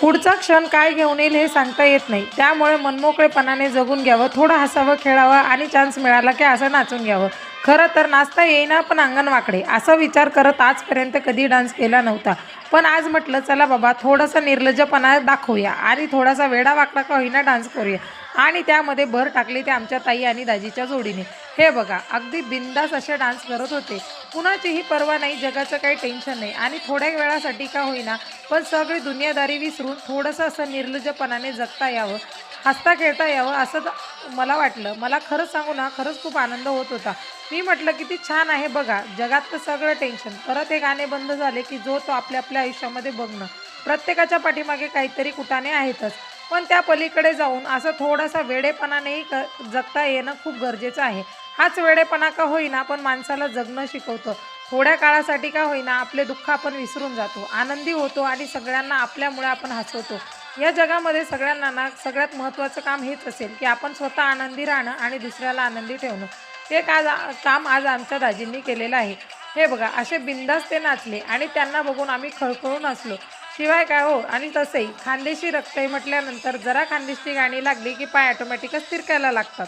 पुढचा क्षण काय घेऊन येईल हे सांगता येत नाही. त्यामुळे मनमोकळेपणाने जगून घ्यावं थोडं हसावं खेळावं आणि चान्स मिळाला की असं नाचून घ्यावं. खरं तर नाचता येईना पण अंगण वाकडे असा विचार करत आजपर्यंत कधी डान्स केला नव्हता. पण आज म्हटलं चला बाबा थोडासा निर्लज्जपणा दाखवूया आणि थोडासा वेडा वाकडा का होईना डान्स करूया. आणि त्यामध्ये भर टाकली ते आमच्या ताई आणि दाजीच्या जोडीने. हे बघा अगदी बिंदास असे डान्स करत होते. कुणाचीही पर्वा नाही जगाचं काही टेन्शन नाही. आणि थोड्या वेळासाठी का होईना पण सगळी दुनियादारी विसरून थोडंसं असं निर्लजपणाने जगता यावं हसता खेळता यावं असं मला वाटलं. मला खरंच सांगू ना खरंच खूप आनंद होत होता. मी म्हटलं किती छान आहे बघा जगातलं सगळं टेन्शन. परत हे गाणे बंद झाले की जो तो आपल्या आपल्या आयुष्यामध्ये बघणं. प्रत्येकाच्या पाठीमागे काहीतरी कुटाने आहेतच. पण त्या पलीकडे जाऊन असं थोडासा वेडेपणानेही क जगता येणं खूप गरजेचं आहे. हाच वेडेपणा का होईना पण माणसाला जगणं शिकवतं. थोड्या काळासाठी का होईना आपले दुःख आपण विसरून जातो. आनंदी होतो आणि सगळ्यांना आपल्यामुळे आपण हसवतो. या जगामध्ये सगळ्यांना ना सगळ्यात महत्त्वाचं काम हेच असेल की आपण स्वतः आनंदी राहणं आणि दुसऱ्याला आनंदी ठेवणं. ते का काम आज आमच्या दाजींनी केलेलं आहे. हे बघा असे बिंदास ते नाचले आणि त्यांना बघून आम्ही खळखळून असलो शिवाय काय हो आणि तसंही. खानदेशी रक्तही म्हटल्यानंतर जरा खानदेशी गाणी लागली की पाय ऑटोमॅटिकच तिरकायला लागतात.